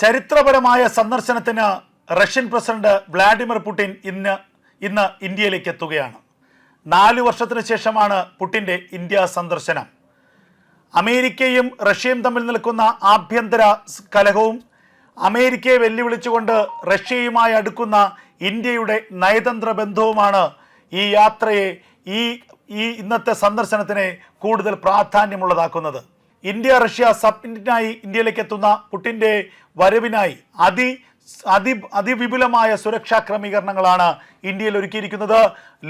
ചരിത്രപരമായ സന്ദർശനത്തിന് Russian president Vladimir Putin ഇന്ന് ഇന്ന് ഇന്ത്യയിലേക്ക് എത്തുകയാണ്. നാലു വർഷത്തിന് ശേഷമാണ് പുടിന്റെ ഇന്ത്യ സന്ദർശനം. അമേരിക്കയും റഷ്യയും തമ്മിൽ നിൽക്കുന്ന ആഭ്യന്തര കലഹവും അമേരിക്കയെ വെല്ലുവിളിച്ചുകൊണ്ട് റഷ്യയുമായി അടുക്കുന്ന ഇന്ത്യയുടെ നയതന്ത്ര ബന്ധവുമാണ് ഈ യാത്രയെ ഈ ഈ ഇന്നത്തെ സന്ദർശനത്തിനെ കൂടുതൽ പ്രാധാന്യമുള്ളതാക്കുന്നത്. ഇന്ത്യ റഷ്യ സബ്മിറ്റിനായി ഇന്ത്യയിലേക്ക് എത്തുന്ന പുട്ടിന്റെ വരവിനായി അതി അതി അതിവിപുലമായ സുരക്ഷാ ക്രമീകരണങ്ങളാണ് ഇന്ത്യയിൽ ഒരുക്കിയിരിക്കുന്നത്.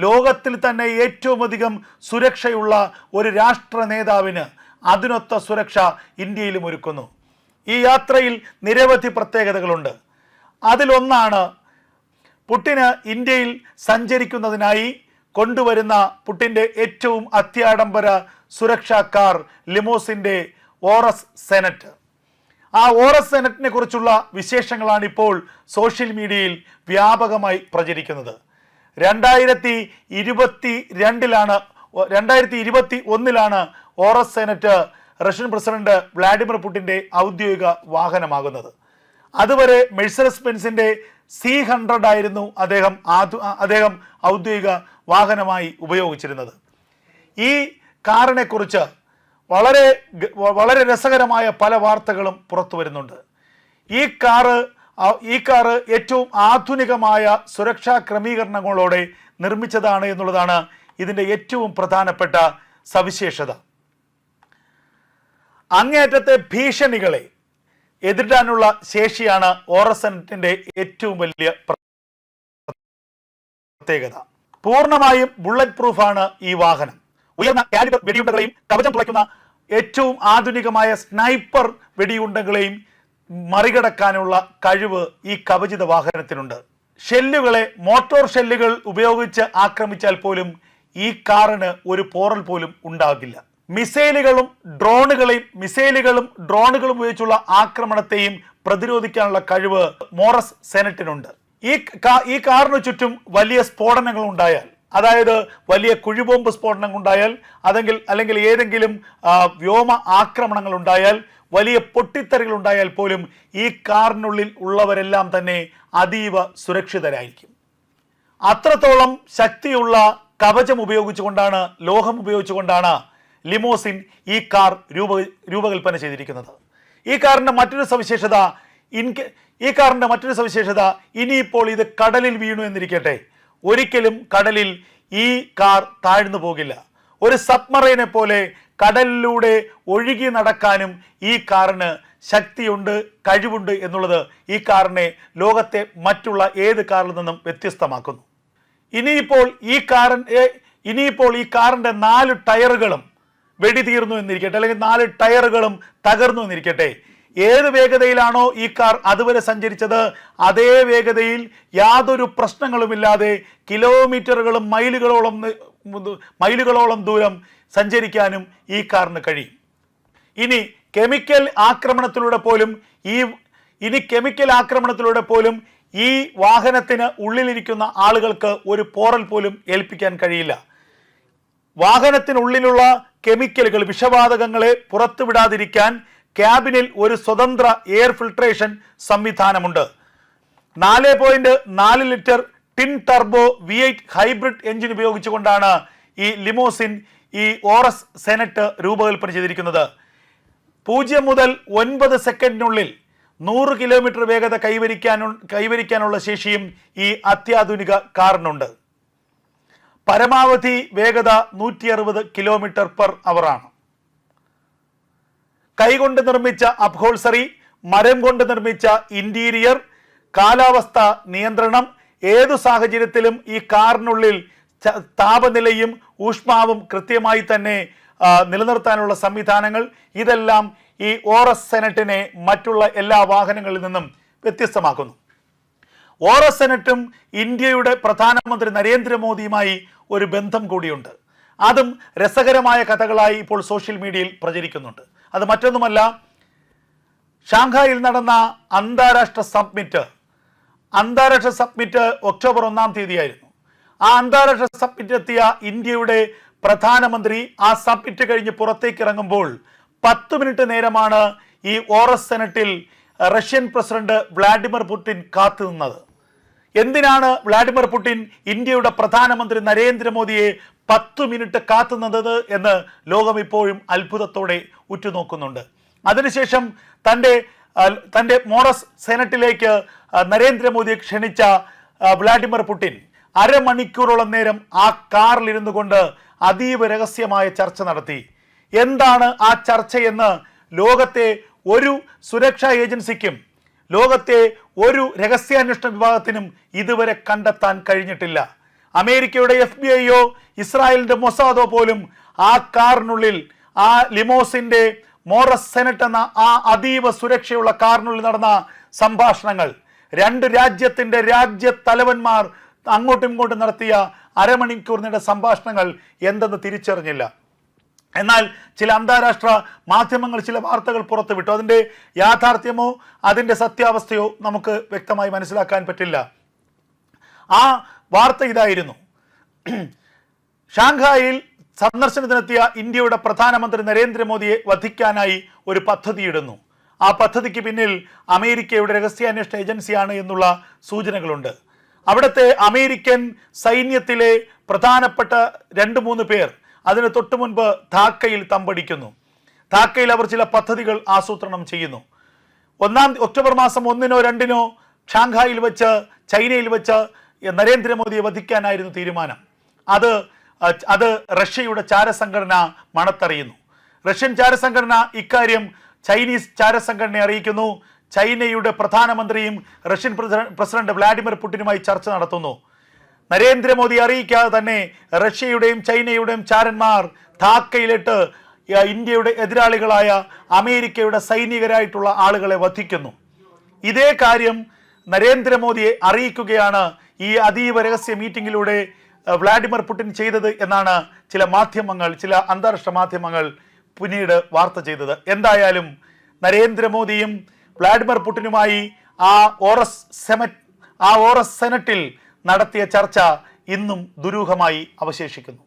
ലോകത്തിൽ തന്നെ ഏറ്റവും അധികം സുരക്ഷയുള്ള ഒരു രാഷ്ട്ര നേതാവിന് അതിനൊത്ത സുരക്ഷ ഇന്ത്യയിലും ഒരുക്കുന്നു. ഈ യാത്രയിൽ നിരവധി പ്രത്യേകതകളുണ്ട്. അതിലൊന്നാണ് പുട്ടിന് ഇന്ത്യയിൽ സഞ്ചരിക്കുന്നതിനായി കൊണ്ടുവരുന്ന പുട്ടിന്റെ ഏറ്റവും അത്യാഡംബര സുരക്ഷാ കാർ ലിമോസിന്റെ ഓറസ് സെനറ്റ്. ആ ഓറസ് സെനറ്റിനെ കുറിച്ചുള്ള വിശേഷങ്ങളാണ് ഇപ്പോൾ സോഷ്യൽ മീഡിയയിൽ വ്യാപകമായി പ്രചരിക്കുന്നത്. രണ്ടായിരത്തി ഇരുപത്തി രണ്ടിലാണ് രണ്ടായിരത്തി ഇരുപത്തി ഒന്നിലാണ് Aurus Senat Russian president Vladimir പുടിന്റെ ഔദ്യോഗിക വാഹനമാകുന്നത്. അതുവരെ മെഴ്സറസ് ബെൻസിന്റെ സി ഹൺഡ്രഡ് ആയിരുന്നു അദ്ദേഹം അദ്ദേഹം ഔദ്യോഗിക വാഹനമായി ഉപയോഗിച്ചിരുന്നത്. ഈ കാറിനെ കുറിച്ച് വളരെ വളരെ രസകരമായ പല വാർത്തകളും പുറത്തു വരുന്നുണ്ട്. ഈ കാറ് ഈ കാറ് ഏറ്റവും ആധുനികമായ സുരക്ഷാ ക്രമീകരണങ്ങളോടെ നിർമ്മിച്ചതാണ് എന്നുള്ളതാണ് ഇതിന്റെ ഏറ്റവും പ്രധാനപ്പെട്ട സവിശേഷത. അങ്ങേയറ്റത്തെ ഭീഷണികളെ എതിരിടാനുള്ള ശേഷിയാണ് ഓറസനറ്റിന്റെ ഏറ്റവും വലിയ പ്രത്യേകത. പൂർണമായും ബുള്ളറ്റ് പ്രൂഫാണ് ഈ വാഹനം. ഉയർന്ന കാലിബർ വെടിയുണ്ടകളെയും കവചം തുളയ്ക്കുന്ന ഏറ്റവും ആധുനികമായ സ്നൈപ്പർ വെടിയുണ്ടകളെയും മറികടക്കാനുള്ള കഴിവ് ഈ കവചിത വാഹനത്തിനുണ്ട്. ഷെല്ലുകളെ മോട്ടോർ ഷെല്ലുകൾ ഉപയോഗിച്ച് ആക്രമിച്ചാൽ പോലും ഈ കാറിന് ഒരു പോറൽ പോലും ഉണ്ടാകില്ല. മിസൈലുകളും ഡ്രോണുകളെയും മിസൈലുകളും ഡ്രോണുകളും ഉപയോഗിച്ചുള്ള ആക്രമണത്തെയും പ്രതിരോധിക്കാനുള്ള കഴിവ് മോറസ് സെനറ്റിനുണ്ട്. ഈ ഈ കാറിന് ചുറ്റും വലിയ സ്ഫോടനങ്ങൾ ഉണ്ടായാൽ അതായത് വലിയ കുഴിബോംബ് സ്ഫോടനം ഉണ്ടായാൽ അതെങ്കിൽ അല്ലെങ്കിൽ ഏതെങ്കിലും വ്യോമ ആക്രമണങ്ങൾ ഉണ്ടായാൽ വലിയ പൊട്ടിത്തെറികൾ ഉണ്ടായാൽ പോലും ഈ കാറിനുള്ളിൽ ഉള്ളവരെല്ലാം തന്നെ അതീവ സുരക്ഷിതരായിരിക്കും. അത്രത്തോളം ശക്തിയുള്ള കവചം ഉപയോഗിച്ചുകൊണ്ടാണ് ലോഹം ഉപയോഗിച്ചുകൊണ്ടാണ് ലിമോസിൻ ഈ കാർ രൂപ രൂപകൽപ്പന ചെയ്തിരിക്കുന്നത്. ഈ കാറിന്റെ മറ്റൊരു സവിശേഷത ഇൻ ഈ കാറിന്റെ മറ്റൊരു സവിശേഷത ഇനിയിപ്പോൾ ഇത് കടലിൽ വീണു എന്നിരിക്കട്ടെ. ഒരിക്കലും കടലിൽ ഈ കാർ താഴ്ന്നു പോകില്ല. ഒരു സബ്മറൈനെ പോലെ കടലിലൂടെ ഒഴുകി നടക്കാനും ഈ കാറിന് ശക്തിയുണ്ട് കഴിവുണ്ട് എന്നുള്ളത് ഈ കാറിനെ ലോകത്തെ മറ്റുള്ള ഏത് കാറിൽ നിന്നും വ്യത്യസ്തമാക്കുന്നു. ഇനിയിപ്പോൾ ഈ കാറിന്റെ ഇനിയിപ്പോൾ ഈ കാറിന്റെ നാല് ടയറുകളും വെടിതീർന്നു എന്നിരിക്കട്ടെ അല്ലെങ്കിൽ നാല് ടയറുകളും തകർന്നു എന്നിരിക്കട്ടെ ഏത് വേഗതയിലാണോ ഈ കാർ അതുവരെ സഞ്ചരിച്ചത് അതേ വേഗതയിൽ യാതൊരു പ്രശ്നങ്ങളുമില്ലാതെ കിലോമീറ്ററുകളും മൈലുകളോളം മൈലുകളോളം ദൂരം സഞ്ചരിക്കാനും ഈ കാറിന് കഴിയും. ഇനി കെമിക്കൽ ആക്രമണത്തിലൂടെ പോലും ഈ ഇനി കെമിക്കൽ ആക്രമണത്തിലൂടെ പോലും ഈ വാഹനത്തിന് ഉള്ളിലിരിക്കുന്ന ആളുകൾക്ക് ഒരു പോറൽ പോലും ഏൽപ്പിക്കാൻ കഴിയില്ല. വാഹനത്തിനുള്ളിലുള്ള കെമിക്കലുകൾ വിഷവാതകങ്ങളെ പുറത്തുവിടാതിരിക്കാൻ ക്യാബിനിൽ ഒരു സ്വതന്ത്ര എയർ ഫിൽട്രേഷൻ സംവിധാനമുണ്ട്. നാല് പോയിന്റ് നാല് litre twin turbo V eight hybrid engine ഉപയോഗിച്ചുകൊണ്ടാണ് ഈ ലിമോസിൻ ഈ ഓറസ് സെനറ്റ് രൂപകൽപ്പന ചെയ്തിരിക്കുന്നത്. പൂജ്യം മുതൽ ഒൻപത് സെക്കൻഡിനുള്ളിൽ നൂറ് കിലോമീറ്റർ വേഗത കൈവരിക്കാനു കൈവരിക്കാനുള്ള ശേഷിയും ഈ അത്യാധുനിക കാറിനുണ്ട്. പരമാവധി വേഗത നൂറ്റി അറുപത് കിലോമീറ്റർ പെർ അവറാണ്. കൈകൊണ്ട് നിർമ്മിച്ച അപ്ഹോൾസറി മരം കൊണ്ട് നിർമ്മിച്ച ഇന്റീരിയർ കാലാവസ്ഥ നിയന്ത്രണം ഏതു സാഹചര്യത്തിലും ഈ കാറിനുള്ളിൽ താപനിലയും ഊഷ്മാവും കൃത്യമായി തന്നെ നിലനിർത്താനുള്ള സംവിധാനങ്ങൾ. ഇതെല്ലാം ഈ ഓറസ് സെനറ്റിനെ മറ്റുള്ള എല്ലാ വാഹനങ്ങളിൽ നിന്നും വ്യത്യസ്തമാക്കുന്നു. ഓറസ് സെനറ്റും ഇന്ത്യയുടെ പ്രധാനമന്ത്രി നരേന്ദ്രമോദിയുമായി ഒരു ബന്ധം കൂടിയുണ്ട്. അതും രസകരമായ കഥകളായി ഇപ്പോൾ സോഷ്യൽ മീഡിയയിൽ പ്രചരിക്കുന്നുണ്ട്. അത് മറ്റൊന്നുമല്ല ഷാങ്ഹായിൽ നടന്ന അന്താരാഷ്ട്ര സബ്മിറ്റ് അന്താരാഷ്ട്ര സബ്മിറ്റ് ഒക്ടോബർ ഒന്നാം തീയതിയായിരുന്നു. ആ അന്താരാഷ്ട്ര സബ്മിറ്റ് എത്തിയ ഇന്ത്യയുടെ പ്രധാനമന്ത്രി ആ സബ്മിറ്റ് കഴിഞ്ഞ് പുറത്തേക്ക് ഇറങ്ങുമ്പോൾ പത്ത് മിനിറ്റ് നേരമാണ് ഈ ഓറസ് സെനറ്റിൽ റഷ്യൻ പ്രസിഡന്റ് വ്ളാഡിമിർ പുടിൻ കാത്തുനിന്നത് എന്തിനാണ് വ്ളാഡിമിർ പുടിൻ ഇന്ത്യയുടെ പ്രധാനമന്ത്രി നരേന്ദ്രമോദിയെ പത്തു മിനിറ്റ് കാത്തുന്നത് എന്ന് ലോകം ഇപ്പോഴും അത്ഭുതത്തോടെ ഉറ്റുനോക്കുന്നുണ്ട്? അതിനുശേഷം തന്റെ തന്റെ മോറസ് സെനറ്റിലേക്ക് നരേന്ദ്രമോദിയെ ക്ഷണിച്ച വ്ളാഡിമിർ പുടിൻ അരമണിക്കൂറോളം നേരം ആ കാറിലിരുന്നു കൊണ്ട് അതീവ രഹസ്യമായ ചർച്ച നടത്തി. എന്താണ് ആ ചർച്ചയെന്ന് ലോകത്തെ ഒരു സുരക്ഷാ ഏജൻസിക്കും ലോകത്തെ ഒരു രഹസ്യാന്വേഷണ വിഭാഗത്തിനും ഇതുവരെ കണ്ടെത്താൻ കഴിഞ്ഞിട്ടില്ല. അമേരിക്കയുടെ എഫ് ബി ഐയോ ഇസ്രായേലിന്റെ മൊസാദോ പോലും ആ കാറിനുള്ളിൽ ആ ലിമോസിന്റെ മോറസ് സെനറ്റ് എന്ന ആ അതീവ സുരക്ഷയുള്ള കാറിനുള്ളിൽ നടന്ന സംഭാഷണങ്ങൾ രണ്ട് രാജ്യത്തിന്റെ രാജ്യ തലവന്മാർ അങ്ങോട്ടും ഇങ്ങോട്ടും നടത്തിയ അരമണിക്കൂർ നീണ്ട സംഭാഷണങ്ങൾ എന്തെന്ന് തിരിച്ചറിഞ്ഞില്ല. എന്നാൽ ചില അന്താരാഷ്ട്ര മാധ്യമങ്ങൾ ചില വാർത്തകൾ പുറത്തുവിട്ടു. അതിന്റെ യാഥാർത്ഥ്യമോ അതിന്റെ സത്യാവസ്ഥയോ നമുക്ക് വ്യക്തമായി മനസ്സിലാക്കാൻ പറ്റില്ല. ആ വാർത്ത ഇതായിരുന്നു. ഷാങ്ഹായിൽ സന്ദർശനത്തിനെത്തിയ ഇന്ത്യയുടെ പ്രധാനമന്ത്രി നരേന്ദ്രമോദിയെ വധിക്കാനായി ഒരു പദ്ധതിയിടുന്നു ആ പദ്ധതിക്ക് പിന്നിൽ അമേരിക്കയുടെ രഹസ്യാന്വേഷണ ഏജൻസിയാണ് എന്നുള്ള സൂചനകളുണ്ട്. അവിടുത്തെ അമേരിക്കൻ സൈന്യത്തിലെ പ്രധാനപ്പെട്ട രണ്ട് മൂന്ന് പേർ അതിന് തൊട്ടു മുൻപ് ധാക്കയിൽ തമ്പടിക്കുന്നു. ധാക്കയിൽ അവർ ചില പദ്ധതികൾ ആസൂത്രണം ചെയ്യുന്നു. ഒന്നാം ഒക്ടോബർ മാസം ഒന്നിനോ രണ്ടിനോ ഷാങ്ഹായിൽ വെച്ച് ചൈനയിൽ വെച്ച് നരേന്ദ്രമോദിയെ വധിക്കാനായിരുന്നു തീരുമാനം. അത് അത് റഷ്യയുടെ ചാരസംഘടന മണത്തറിയുന്നു. റഷ്യൻ ചാരസംഘടന ഇക്കാര്യം ചൈനീസ് ചാരസംഘടനയെ അറിയിക്കുന്നു. ചൈനയുടെ പ്രധാനമന്ത്രിയും റഷ്യൻ പ്രസിഡന്റ് വ്ളാഡിമിർ പുടിനുമായി ചർച്ച നടത്തുന്നു. നരേന്ദ്രമോദി അറിയിക്കാതെ തന്നെ റഷ്യയുടെയും ചൈനയുടെയും ചാരന്മാർ ധാക്കയിലിട്ട് ഇന്ത്യയുടെ എതിരാളികളായ അമേരിക്കയുടെ സൈനികരായിട്ടുള്ള ആളുകളെ വധിക്കുന്നു. ഇതേ കാര്യം നരേന്ദ്രമോദിയെ അറിയിക്കുകയാണ് ഈ അതീവ രഹസ്യ മീറ്റിംഗിലൂടെ ആ, വ്ളാഡിമിർ പുടിൻ ചെയ്തത് എന്നാണ് ചില മാധ്യമങ്ങൾ ചില അന്താരാഷ്ട്ര മാധ്യമങ്ങൾ പിന്നീട് വാർത്ത ചെയ്തത്. എന്തായാലും നരേന്ദ്രമോദിയും വ്ളാഡിമിർ പുടിനുമായി ആ ഓറസ് സെമറ്റ് ആ ഓറസ് സെനറ്റിൽ നടത്തിയ ചർച്ച ഇന്നും ദുരൂഹമായി അവശേഷിക്കുന്നു.